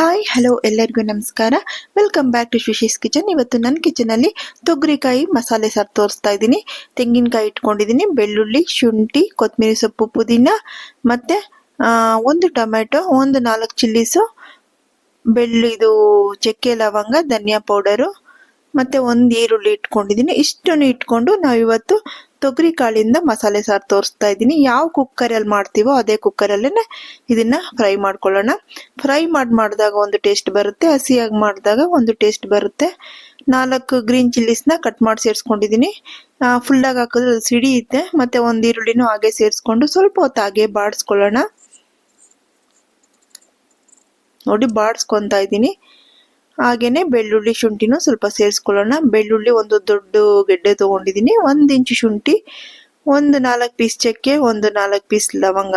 Hi hello ಎಲ್ಲರಿಗೂ ನಮಸ್ಕಾರ. Welcome back to Shishi's kitchen ಇವತ್ತು ನನ್ನ ಕಿಚನಲ್ಲಿ ತೊಗರಿಕಾಯಿ ಮಸಾಲೆ ಸಾರು ತೋರಿಸ್ತಾ ಇದ್ದೀನಿ. ತೆಂಗಿನಕಾಯಿ ಇಟ್ಕೊಂಡಿದ್ದೀನಿ, ಬೆಳ್ಳುಳ್ಳಿ, ಶುಂಠಿ ಕೊತ್ತಂಬರಿ ಸೊಪ್ಪು, ಪುದೀನ ಮತ್ತು ಒಂದು ಟೊಮೆಟೊ, ಒಂದು ನಾಲ್ಕು ಚಿಲ್ಲೀಸು ಬೆಳ್ಳಿದು ಚಕ್ಕೆ ಲವಂಗ, ಧನಿಯಾ ಪೌಡರು ಮತ್ತು ಒಂದು ಈರುಳ್ಳಿ ಇಟ್ಕೊಂಡಿದ್ದೀನಿ. ಇಷ್ಟನ್ನು ಇಟ್ಕೊಂಡು ನಾವು ಇವತ್ತು ತೊಗರಿ ಕಾಳಿಂದ ಮಸಾಲೆ ಸಾರು ತೋರಿಸ್ತಾ ಇದ್ದೀನಿ. ಯಾವ ಕುಕ್ಕರಲ್ಲಿ ಮಾಡ್ತೀವೋ ಅದೇ ಕುಕ್ಕರಲ್ಲೇ ಇದನ್ನ ಫ್ರೈ ಮಾಡ್ಕೊಳ್ಳೋಣ. ಫ್ರೈ ಮಾಡಿ ಮಾಡಿದಾಗ ಒಂದು ಟೇಸ್ಟ್ ಬರುತ್ತೆ, ಹಸಿಯಾಗಿ ಮಾಡಿದಾಗ ಒಂದು ಟೇಸ್ಟ್ ಬರುತ್ತೆ. ನಾಲ್ಕು ಗ್ರೀನ್ ಚಿಲ್ಲೀಸ್ನ ಕಟ್ ಮಾಡಿ ಸೇರಿಸ್ಕೊಂಡಿದ್ದೀನಿ. ಫುಲ್ಲಾಗಿ ಹಾಕಿದ್ರೆ ಅದು ಸಿಡಿಯುತ್ತೆ ಮತ್ತು ಒಂದು ಈರುಳ್ಳಿನೂ ಹಾಗೆ ಸೇರಿಸ್ಕೊಂಡು ಸ್ವಲ್ಪ ಹೊತ್ತು ಹಾಗೆ ಬಾಡಿಸ್ಕೊಳ್ಳೋಣ. ನೋಡಿ, ಬಾಡಿಸ್ಕೊತಾ ಇದ್ದೀನಿ. ಹಾಗೇನೆ ಬೆಳ್ಳುಳ್ಳಿ ಶುಂಠಿನೂ ಸ್ವಲ್ಪ ಸೇರಿಸ್ಕೊಳ್ಳೋಣ. ಬೆಳ್ಳುಳ್ಳಿ ಒಂದು ದೊಡ್ಡ ಗೆಡ್ಡೆ ತೊಗೊಂಡಿದ್ದೀನಿ. ಒಂದು ಇಂಚು ಶುಂಠಿ, ಒಂದು ನಾಲ್ಕು ಪೀಸ್ ಚಕ್ಕೆ, ಒಂದು ನಾಲ್ಕು ಪೀಸ್ ಲವಂಗ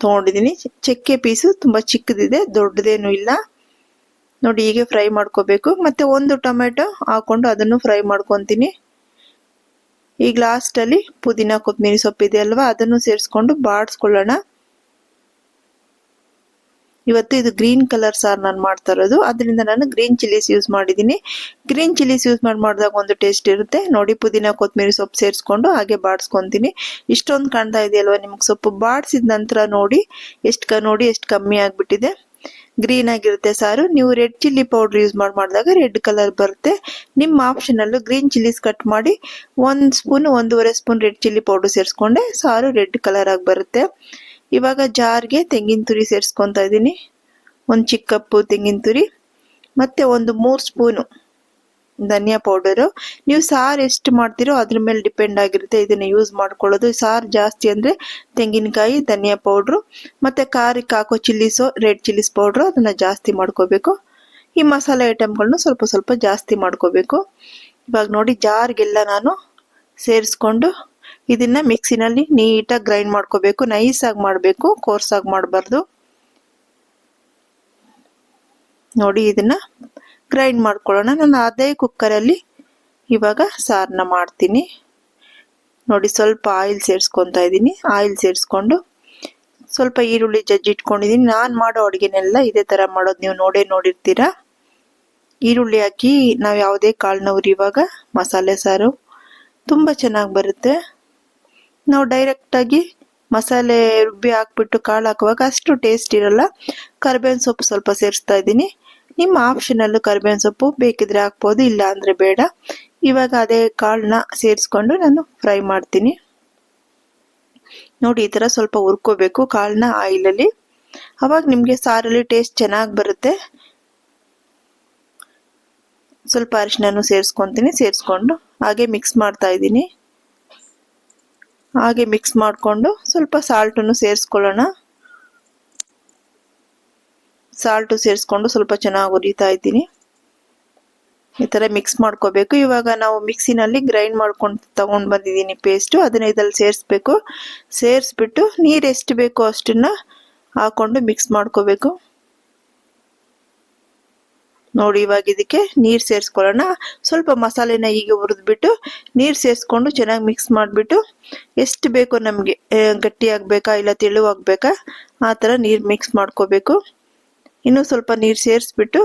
ತೊಗೊಂಡಿದ್ದೀನಿ. ಚಕ್ಕೆ ಪೀಸು ತುಂಬ ಚಿಕ್ಕದಿದೆ, ದೊಡ್ಡದೇನು ಇಲ್ಲ. ನೋಡಿ, ಹೀಗೆ ಫ್ರೈ ಮಾಡ್ಕೋಬೇಕು. ಮತ್ತು ಒಂದು ಟೊಮೆಟೊ ಹಾಕ್ಕೊಂಡು ಅದನ್ನು ಫ್ರೈ ಮಾಡ್ಕೊತೀನಿ. ಈಗ ಲಾಸ್ಟಲ್ಲಿ ಪುದೀನ ಕೊತ್ತಂಬರಿ ಇದೆ ಅಲ್ವಾ? ಅದನ್ನು ಸೇರಿಸ್ಕೊಂಡು ಬಾಡಿಸ್ಕೊಳ್ಳೋಣ. ಇವತ್ತು ಇದು ಗ್ರೀನ್ ಕಲರ್ ಸಾರು ನಾನು ಮಾಡ್ತಾ ಇರೋದು. ಅದರಿಂದ ನಾನು ಗ್ರೀನ್ ಚಿಲ್ಲೀಸ್ ಯೂಸ್ ಮಾಡಿದ್ದೀನಿ. ಗ್ರೀನ್ ಚಿಲ್ಲೀಸ್ ಯೂಸ್ ಮಾಡಿ ಮಾಡಿದಾಗ ಒಂದು ಟೇಸ್ಟ್ ಇರುತ್ತೆ. ನೋಡಿ, ಪುದೀನ ಕೊತ್ತಂಬರಿ ಸೊಪ್ಪು ಸೇರಿಸ್ಕೊಂಡು ಹಾಗೆ ಬಾಡಿಸ್ಕೊತೀನಿ. ಇಷ್ಟೊಂದು ಕಾಣ್ತಾ ಇದೆಯಲ್ವ ನಿಮ್ಗೆ ಸೊಪ್ಪು? ಬಾಡಿಸಿದ ನಂತರ ನೋಡಿ, ಎಷ್ಟು ಕ ನೋಡಿ, ಎಷ್ಟು ಕಮ್ಮಿ ಆಗಿಬಿಟ್ಟಿದೆ. ಗ್ರೀನ್ ಆಗಿರುತ್ತೆ ಸಾರು. ನೀವು ರೆಡ್ ಚಿಲ್ಲಿ ಪೌಡ್ರ್ ಯೂಸ್ ಮಾಡಿ ಮಾಡಿದಾಗ ರೆಡ್ ಕಲರ್ ಬರುತ್ತೆ. ನಿಮ್ಮ ಆಪ್ಷನಲ್ಲೂ ಗ್ರೀನ್ ಚಿಲ್ಲೀಸ್ ಕಟ್ ಮಾಡಿ ಒಂದು ಸ್ಪೂನ್, ಒಂದೂವರೆ ಸ್ಪೂನ್ ರೆಡ್ ಚಿಲ್ಲಿ ಪೌಡ್ರ್ ಸೇರಿಸ್ಕೊಂಡೆ ಸಾರು ರೆಡ್ ಕಲರ್ ಆಗಿ ಬರುತ್ತೆ. ಇವಾಗ ಜಾರ್ಗೆ ತೆಂಗಿನ ತುರಿ ಸೇರಿಸ್ಕೊತಾ ಇದ್ದೀನಿ. ಒಂದು ಚಿಕ್ಕ ಕಪ್ಪು ತೆಂಗಿನ ತುರಿ, ಮತ್ತು ಒಂದು ಮೂರು ಸ್ಪೂನು ಧನಿಯಾ ಪೌಡರು. ನೀವು ಸಾರು ಎಷ್ಟು ಮಾಡ್ತೀರೋ ಅದ್ರ ಮೇಲೆ ಡಿಪೆಂಡ್ ಆಗಿರುತ್ತೆ ಇದನ್ನು ಯೂಸ್ ಮಾಡ್ಕೊಳ್ಳೋದು. ಸಾರು ಜಾಸ್ತಿ ಅಂದರೆ ತೆಂಗಿನಕಾಯಿ, ಧನಿಯಾ ಪೌಡ್ರು, ಮತ್ತು ಖಾರಕ್ಕೆ ಹಾಕೋ ಚಿಲ್ಲೀಸು ರೆಡ್ ಚಿಲ್ಲಿಸ್ ಪೌಡ್ರು, ಅದನ್ನು ಜಾಸ್ತಿ ಮಾಡ್ಕೋಬೇಕು. ಈ ಮಸಾಲೆ ಐಟಮ್ಗಳನ್ನ ಸ್ವಲ್ಪ ಸ್ವಲ್ಪ ಜಾಸ್ತಿ ಮಾಡ್ಕೋಬೇಕು. ಇವಾಗ ನೋಡಿ ಜಾರ್ಗೆಲ್ಲ ನಾನು ಸೇರಿಸ್ಕೊಂಡು ಇದನ್ನ ಮಿಕ್ಸಿನಲ್ಲಿ ನೀಟಾಗಿ ಗ್ರೈಂಡ್ ಮಾಡ್ಕೋಬೇಕು ನೈಸಾಗಿ ಮಾಡಬೇಕು ಕೋರ್ಸಾಗಿ ಮಾಡಬಾರ್ದು. ನೋಡಿ ಇದನ್ನ ಗ್ರೈಂಡ್ ಮಾಡ್ಕೊಳ್ಳೋಣ. ನಾನು ಅದೇ ಕುಕ್ಕರಲ್ಲಿ ಇವಾಗ ಸಾರನ್ನ ಮಾಡ್ತೀನಿ. ನೋಡಿ ಸ್ವಲ್ಪ ಆಯಿಲ್ ಸೇರಿಸ್ಕೊತಾ ಇದ್ದೀನಿ. ಆಯಿಲ್ ಸೇರಿಸ್ಕೊಂಡು ಸ್ವಲ್ಪ ಈರುಳ್ಳಿ ಜಜ್ಜಿ ಇಟ್ಕೊಂಡಿದ್ದೀನಿ. ನಾನು ಮಾಡೋ ಅಡುಗೆನೆಲ್ಲ ಇದೇ ಥರ ಮಾಡೋದು ನೀವು ನೋಡೇ ನೋಡಿರ್ತೀರ. ಈರುಳ್ಳಿ ಹಾಕಿ ನಾವು ಯಾವುದೇ ಕಾಳನ್ನ ಇವಾಗ ಮಸಾಲೆ ಸಾರು ತುಂಬ ಚೆನ್ನಾಗಿ ಬರುತ್ತೆ. ನಾವು ಡೈರೆಕ್ಟಾಗಿ ಮಸಾಲೆ ರುಬ್ಬಿ ಹಾಕ್ಬಿಟ್ಟು ಕಾಳು ಹಾಕುವಾಗ ಅಷ್ಟು ಟೇಸ್ಟ್ ಇರಲ್ಲ. ಕರ್ಬೇವಿನ ಸೊಪ್ಪು ಸ್ವಲ್ಪ ಸೇರಿಸ್ತಾ ಇದ್ದೀನಿ. ನಿಮ್ಮ ಆಪ್ಷನಲ್ಲೂ ಕರಿಬೇವಿನ ಸೊಪ್ಪು ಬೇಕಿದ್ರೆ ಹಾಕ್ಬೋದು, ಇಲ್ಲ ಅಂದರೆ ಬೇಡ. ಇವಾಗ ಅದೇ ಕಾಳನ್ನ ಸೇರಿಸ್ಕೊಂಡು ನಾನು ಫ್ರೈ ಮಾಡ್ತೀನಿ. ನೋಡಿ, ಈ ಥರ ಸ್ವಲ್ಪ ಹುರ್ಕೋಬೇಕು ಕಾಳನ್ನ ಆಯಿಲಲ್ಲಿ. ಅವಾಗ ನಿಮಗೆ ಸಾರಲ್ಲಿ ಟೇಸ್ಟ್ ಚೆನ್ನಾಗಿ ಬರುತ್ತೆ. ಸ್ವಲ್ಪ ಅರಿಶಿನೂ ಸೇರಿಸ್ಕೊತೀನಿ, ಸೇರಿಸ್ಕೊಂಡು ಹಾಗೆ ಮಿಕ್ಸ್ ಮಾಡ್ತಾ ಇದ್ದೀನಿ. ಹಾಗೆ ಮಿಕ್ಸ್ ಮಾಡಿಕೊಂಡು ಸ್ವಲ್ಪ ಸಾಲ್ಟನ್ನು ಸೇರಿಸ್ಕೊಳ್ಳೋಣ. ಸಾಲ್ಟು ಸೇರಿಸ್ಕೊಂಡು ಸ್ವಲ್ಪ ಚೆನ್ನಾಗಿ ಹುರಿತಾ ಇದ್ದೀನಿ. ಈ ಥರ ಮಿಕ್ಸ್ ಮಾಡ್ಕೋಬೇಕು. ಇವಾಗ ನಾವು ಮಿಕ್ಸಿನಲ್ಲಿ ಗ್ರೈಂಡ್ ಮಾಡ್ಕೊಂಡು ತಗೊಂಡು ಬಂದಿದ್ದೀನಿ ಪೇಸ್ಟು ಅದನ್ನ ಇದರಲ್ಲಿ ಸೇರಿಸ್ಬೇಕು. ಸೇರಿಸ್ಬಿಟ್ಟು ನೀರು ಎಷ್ಟು ಬೇಕೋ ಅಷ್ಟನ್ನು ಹಾಕ್ಕೊಂಡು ಮಿಕ್ಸ್ ಮಾಡ್ಕೋಬೇಕು. ನೋಡಿ, ಇವಾಗ ಇದಕ್ಕೆ ನೀರು ಸೇರಿಸ್ಕೊಳ್ಳೋಣ. ಸ್ವಲ್ಪ ಮಸಾಲೆನ ಹೀಗೆ ಹುರಿದ್ಬಿಟ್ಟು ನೀರು ಸೇರಿಸ್ಕೊಂಡು ಚೆನ್ನಾಗಿ ಮಿಕ್ಸ್ ಮಾಡಿಬಿಟ್ಟು ಎಷ್ಟು ಬೇಕೋ ನಮಗೆ ಗಟ್ಟಿ ಆಗಬೇಕಾ ಇಲ್ಲ ತೆಳುವಾಗಬೇಕಾ ಆ ಥರ ನೀರು ಮಿಕ್ಸ್ ಮಾಡ್ಕೋಬೇಕು. ಇನ್ನೂ ಸ್ವಲ್ಪ ನೀರು ಸೇರಿಸ್ಬಿಟ್ಟು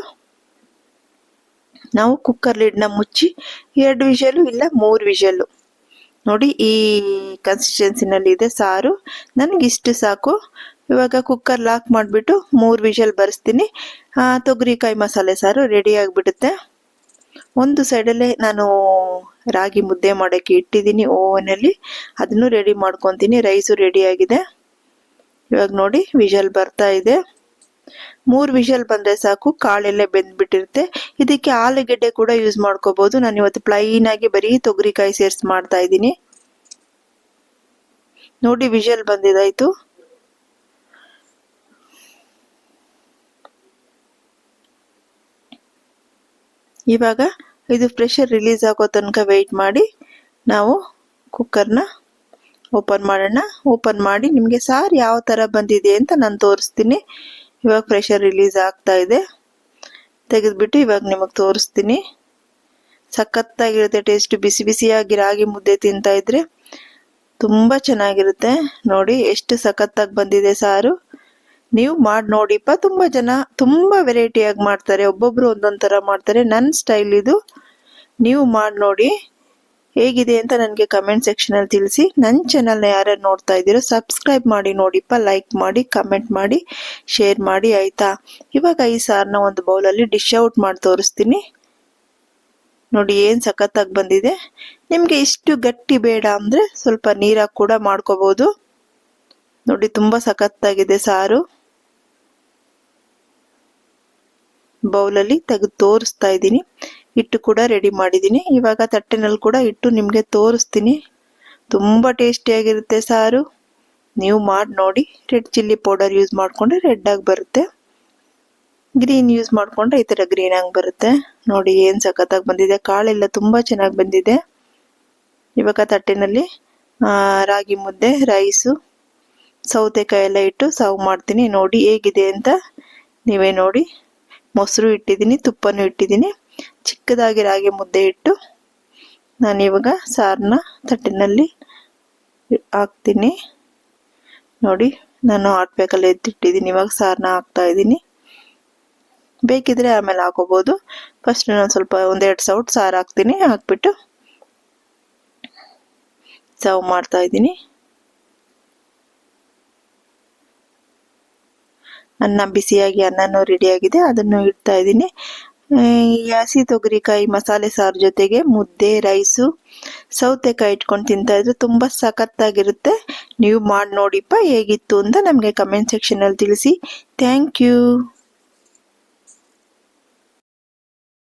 ನಾವು ಕುಕ್ಕರ್ ಲಿಡ್ನ ಮುಚ್ಚಿ ಎರಡು ವಿಷಲು ಇಲ್ಲ ಮೂರು ವಿಷಲು ನೋಡಿ, ಈ ಕನ್ಸಿಸ್ಟೆನ್ಸಿನಲ್ಲಿ ಇದೆ ಸಾರು. ನನಗಿಷ್ಟು ಸಾಕು. ಇವಾಗ ಕುಕ್ಕರ್ ಲಾಕ್ ಮಾಡಿಬಿಟ್ಟು ಮೂರು ವಿಷಲ್ ಬರೆಸ್ತೀನಿ. ತೊಗರಿಕಾಯಿ ಮಸಾಲೆ ಸಾರು ರೆಡಿ ಆಗಿಬಿಡುತ್ತೆ. ಒಂದು ಸೈಡಲ್ಲೇ ನಾನು ರಾಗಿ ಮುದ್ದೆ ಮಾಡೋಕ್ಕೆ ಇಟ್ಟಿದ್ದೀನಿ ಓವನಲ್ಲಿ. ಅದನ್ನು ರೆಡಿ ಮಾಡ್ಕೊತೀನಿ. ರೈಸು ರೆಡಿ ಆಗಿದೆ. ಇವಾಗ ನೋಡಿ, ವಿಷಲ್ ಬರ್ತಾ ಇದೆ. ಮೂರು ವಿಷಲ್ ಬಂದರೆ ಸಾಕು. ಕಾಳೆಲ್ಲ ಬೆಂದ್ಬಿಟ್ಟಿರುತ್ತೆ. ಇದಕ್ಕೆ ಆಲೂಗೆಡ್ಡೆ ಕೂಡ ಯೂಸ್ ಮಾಡ್ಕೋಬೋದು. ನಾನು ಇವತ್ತು ಪ್ಲೈನಾಗಿ ಬರೀ ತೊಗರಿಕಾಯಿ ಸೇರಿಸಿ ಮಾಡ್ತಾ ಇದ್ದೀನಿ. ನೋಡಿ, ವಿಷಲ್ ಬಂದಿದಾಯ್ತು. ಇವಾಗ ಇದು ಪ್ರೆಷರ್ ರಿಲೀಸ್ ಆಗೋ ತನಕ ವೆಯ್ಟ್ ಮಾಡಿ ನಾವು ಕುಕ್ಕರ್ನ ಓಪನ್ ಮಾಡೋಣ. ಓಪನ್ ಮಾಡಿ ನಿಮಗೆ ಸಾರು ಯಾವ ಥರ ಬಂದಿದೆ ಅಂತ ನಾನು ತೋರಿಸ್ತೀನಿ. ಇವಾಗ ಪ್ರೆಷರ್ ರಿಲೀಸ್ ಆಗ್ತಾ ಇದೆ. ತೆಗೆದುಬಿಟ್ಟು ಇವಾಗ ನಿಮಗೆ ತೋರಿಸ್ತೀನಿ. ಸಖತ್ತಾಗಿರುತ್ತೆ ಟೇಸ್ಟ್ ಬಿಸಿ ಬಿಸಿಯಾಗಿ ರಾಗಿ ಮುದ್ದೆ ತಿಂತಾ ಇದ್ರೆ ತುಂಬ ಚೆನ್ನಾಗಿರುತ್ತೆ. ನೋಡಿ, ಎಷ್ಟು ಸಖತ್ತಾಗಿ ಬಂದಿದೆ ಸಾರು. ನೀವು ಮಾಡಿ ನೋಡಿಪ್ಪ, ತುಂಬ ಜನ, ತುಂಬ ವೆರೈಟಿಯಾಗಿ ಮಾಡ್ತಾರೆ ಒಬ್ಬೊಬ್ಬರು ಒಂದೊಂದು ಥರ ಮಾಡ್ತಾರೆ. ನನ್ನ ಸ್ಟೈಲ್ ಇದು. ನೀವು ಮಾಡಿ ನೋಡಿ, ಹೇಗಿದೆ ಅಂತ ನನಗೆ ಕಮೆಂಟ್ ಸೆಕ್ಷನಲ್ಲಿ ತಿಳಿಸಿ. ನನ್ನ ಚಾನಲ್ನ ಯಾರ್ಯಾರು ನೋಡ್ತಾ ಇದ್ದೀರೋ ಸಬ್ಸ್ಕ್ರೈಬ್ ಮಾಡಿ ನೋಡಿಪ್ಪ ಲೈಕ್ ಮಾಡಿ ಕಮೆಂಟ್ ಮಾಡಿ ಶೇರ್ ಮಾಡಿ, ಆಯಿತಾ? ಇವಾಗ ಈ ಸಾರನ್ನ ಒಂದು ಬೌಲಲ್ಲಿ ಡಿಶ್ ಔಟ್ ಮಾಡಿ ತೋರಿಸ್ತೀನಿ. ನೋಡಿ, ಏನು ಸಖತ್ತಾಗಿ ಬಂದಿದೆ. ನಿಮಗೆ ಇಷ್ಟು ಗಟ್ಟಿ ಬೇಡ ಅಂದರೆ ಸ್ವಲ್ಪ ನೀರಾಗಿ ಕೂಡ ಮಾಡ್ಕೋಬೋದು. ನೋಡಿ, ತುಂಬ ಸಖತ್ತಾಗಿದೆ ಸಾರು. ಬೌಲಲ್ಲಿ ತೆಗೆದು ತೋರಿಸ್ತಾ ಇದ್ದೀನಿ. ಹಿಟ್ಟು ಕೂಡ ರೆಡಿ ಮಾಡಿದ್ದೀನಿ. ಇವಾಗ ತಟ್ಟೆನಲ್ಲಿ ಕೂಡ ಇಟ್ಟು ನಿಮಗೆ ತೋರಿಸ್ತೀನಿ. ತುಂಬ ಟೇಸ್ಟಿಯಾಗಿರುತ್ತೆ ಸಾರು. ನೀವು ಮಾಡಿ ನೋಡಿ. ರೆಡ್ ಚಿಲ್ಲಿ ಪೌಡರ್ ಯೂಸ್ ಮಾಡಿಕೊಂಡ್ರೆ ರೆಡ್ ಆಗಿ ಬರುತ್ತೆ. ಗ್ರೀನ್ ಯೂಸ್ ಮಾಡಿಕೊಂಡ್ರೆ ಈ ಥರ ಗ್ರೀನ್ ಆಗಿ ಬರುತ್ತೆ. ನೋಡಿ ಏನು ಸಖತ್ತಾಗಿ ಬಂದಿದೆ. ಕಾಳೆಲ್ಲ ತುಂಬ ಚೆನ್ನಾಗಿ ಬಂದಿದೆ. ಇವಾಗ ತಟ್ಟೆನಲ್ಲಿ ರಾಗಿ ಮುದ್ದೆ ರೈಸು ಸೌತೆಕಾಯಿ ಎಲ್ಲ ಇಟ್ಟು ಸರ್ವ್ ಮಾಡ್ತೀನಿ. ನೋಡಿ ಹೇಗಿದೆ ಅಂತ ನೀವೇ ನೋಡಿ. ಮೊಸರು ಇಟ್ಟಿದ್ದೀನಿ, ತುಪ್ಪನೂ ಇಟ್ಟಿದ್ದೀನಿ. ಚಿಕ್ಕದಾಗಿ ರಾಗಿ ಮುದ್ದೆ ಇಟ್ಟು ನಾನಿವಾಗ ಸಾರನ್ನ ತಟ್ಟಿನಲ್ಲಿ ಹಾಕ್ತೀನಿ. ನೋಡಿ, ನಾನು ಹಾಟ್ ಎದ್ದಿಟ್ಟಿದ್ದೀನಿ ಇವಾಗ ಸಾರನ್ನ ಹಾಕ್ತಾ ಇದ್ದೀನಿ. ಬೇಕಿದ್ರೆ ಆಮೇಲೆ ಹಾಕೋಬೋದು. ಫಸ್ಟ್ ನಾನು ಸ್ವಲ್ಪ ಒಂದೆರಡು ಸೌಟ್ ಸಾರು ಹಾಕ್ತೀನಿ, ಹಾಕ್ಬಿಟ್ಟು ಸರ್ವ್ ಮಾಡ್ತಾ ಇದ್ದೀನಿ. ಅನ್ನ ಬಿಸಿಯಾಗಿ ಅನ್ನನೂ ರೆಡಿಯಾಗಿದೆ. ಅದನ್ನು ಇಡ್ತಾ ಇದ್ದೀನಿ. ಈ ಹಸಿ ತೊಗರಿಕಾಯಿ ಮಸಾಲೆ ಸಾರು ಜೊತೆಗೆ ಮುದ್ದೆ, ರೈಸು, ಸೌತೆಕಾಯಿ ಇಟ್ಕೊಂಡು ತಿಂತಾ ಇದ್ರೆ ತುಂಬ ಸಖತ್ತಾಗಿರುತ್ತೆ. ನೀವು ಮಾಡಿ ನೋಡಿಪ್ಪ ಹೇಗಿತ್ತು ಅಂತ ನಮಗೆ ಕಮೆಂಟ್ ಸೆಕ್ಷನಲ್ಲಿ ತಿಳಿಸಿ. Thank you.